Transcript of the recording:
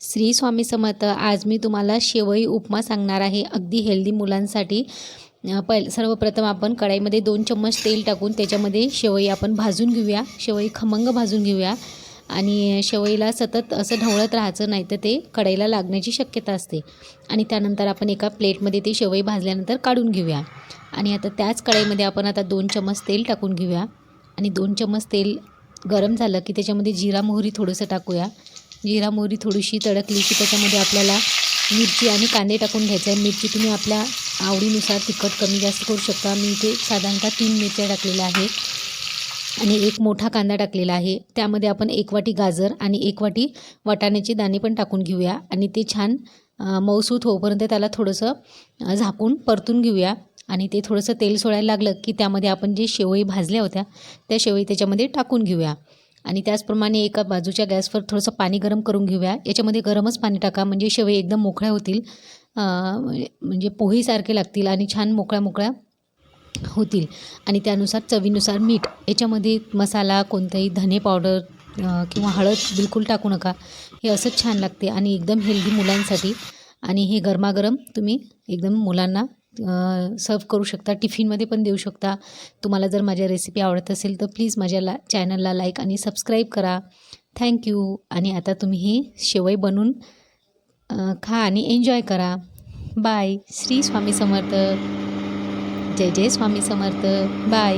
श्री स्वामी समर्थ आज मी तुम्हाला शेवई उपमा सांगणार आहे. अगदी हेल्दी मुलांसाठी. पहिले सर्वप्रथम आपण कढाईमध्ये दोन चम्मच तेल टाकून त्याच्यामध्ये शेवई आपण भाजून घेऊया. शेवई खमंग भाजून घेऊया. आणि शेवईला सतत असं ढवळत राहायचं नाही तर ते कढईला लागण्याची शक्यता असते. आणि त्यानंतर आपण एका प्लेटमध्ये ते शेवई भाजल्यानंतर काढून घेऊया. आणि आता त्याच कढईमध्ये आपण आता दोन चम्मच तेल टाकून घेऊया. आणि दोन चम्मच तेल गरम झालं की त्याच्यामध्ये जिरा मोहरी थोडंसं टाकूया. जिरा मोहरी थोडीशी तडकली की त्याच्यामध्ये आपल्याला मिरची आणि कांदे टाकून घ्यायचं आहे मिरची तुम्ही आपल्या आवडीनुसार तिखट कमी जास्त करू शकता. मी इथे साधारणतः तीन मिरच्या टाकलेल्या आहेत आणि एक मोठा कांदा टाकलेला आहे. त्यामध्ये आपण एक वाटी गाजर आणि एक वाटी वाटाण्याचे दाणे पण टाकून घेऊया आणि ते छान मऊसूत होईपर्यंत त्याला थोडंसं झाकून परतून घेऊया आणि ते थोडंसं तेल सोडायला लागलं की त्यामध्ये आपण जे शेवई भाजल्या होत्या त्या शेवई त्याच्यामध्ये टाकून घेऊया. आणि त्याचप्रमाणे एका बाजूच्या गॅसवर थोडंसं पाणी गरम करून घेऊया. याच्यामध्ये गरमच पाणी टाका म्हणजे शेवई एकदम मोकळ्या होतील. म्हणजे पोहेसारखे पोहीसारखे लागतील आणि छान मोकळ्या मोकळ्या होतील. आणि त्यानुसार चवीनुसार मीठ. याच्यामध्ये मसाला कोणताही धने पावडर किंवा हळद बिलकुल टाकू नका. हे असंच छान लागते आणि एकदम हेल्दी मुलांसाठी. आणि हे गरमागरम तुम्ही एकदम मुलांना सर्व करू शकता. टिफिनमध्ये पण देऊ शकता. तुम्हाला जर माझ्या रेसिपी आवडत असेल तर प्लीज माझ्या ला चॅनलला लाईक आणि सबस्क्राईब करा. थँक्यू आणि आता तुम्ही ही शेवई बनवून खा आणि एन्जॉय करा. बाय श्री स्वामी समर्थ. जय जय स्वामी समर्थ. बाय